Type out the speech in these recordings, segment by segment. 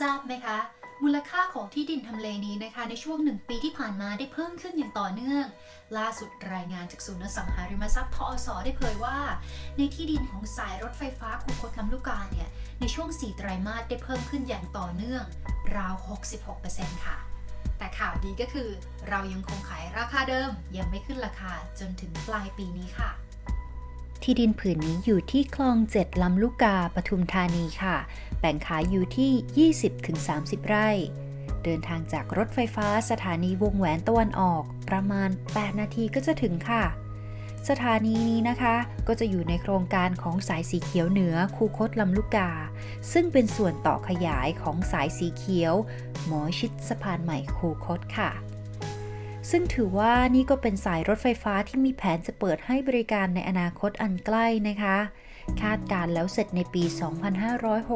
ทราบไหมคะ มูลค่าของที่ดินทำเลนี้นะคะ ในช่วงหนึ่งปีที่ผ่านมาได้เพิ่มขึ้นอย่างต่อเนื่อง ล่าสุดรายงานจากศูนย์อสังหาริมทรัพย์ทอสได้เผยว่า ในที่ดินของสายรถไฟฟ้าคูคตลำลูกกาเนี่ยในช่วง 4 ไตรมาสได้เพิ่มขึ้นอย่างต่อเนื่อง ราว 66%ค่ะแต่ข่าวดีก็คือเรายังคงขายราคาเดิมยังไม่ขึ้นราคาจนถึงปลายปีนี้ค่ะ ที่ดินผืนนี้อยู่ที่คลองเจ็ดลำลูกกาปทุมธานีค่ะ แบ่งขายอยู่ที่ 20-30 ไร่ เดินทางจากรถไฟฟ้าสถานีวงแหวนตะวันออก ประมาณ 8 นาทีก็จะถึงค่ะ สถานีนี้นะคะ ก็จะอยู่ในโครงการของสายสีเขียวเหนือคูคตลำลูกกา ซึ่งเป็นส่วนต่อขยายของสายสีเขียว หมอชิดสะพานใหม่คูคตค่ะ ซึ่งถือว่านี่ก็เป็นสายรถไฟฟ้าที่มีแผนจะเปิดให้บริการในอนาคตอันใกล้นะคะ คาดการแล้วเสร็จในปี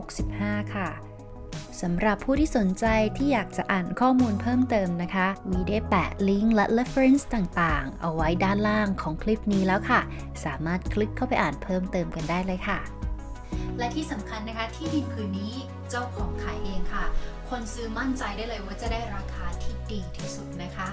2565 ค่ะสำหรับผู้ที่สนใจที่อยากจะอ่านข้อมูลเพิ่มเติมนะคะ วีได้แปะลิงก์และ reference ต่างๆ เอาไว้ด้านล่างของคลิปนี้แล้วค่ะ สามารถคลิกเข้าไปอ่านเพิ่มเติมกันได้เลยค่ะ และที่สำคัญนะคะที่ดินผืนนี้เจ้าของขายเองค่ะ คนซื้อมั่นใจได้เลยว่าจะได้ราคาที่ดีที่สุดนะคะ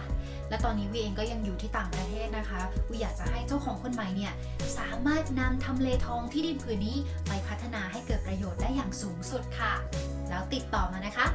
และตอนนี้วีเองก็ยังอยู่ที่ต่างประเทศนะคะวีอยากจะให้เจ้าของคนใหม่เนี่ยสามารถนำทำเลทองที่ดินผืนนี้ไปพัฒนาให้เกิดประโยชน์ได้อย่างสูงสุดค่ะ แล้วติดต่อมานะคะ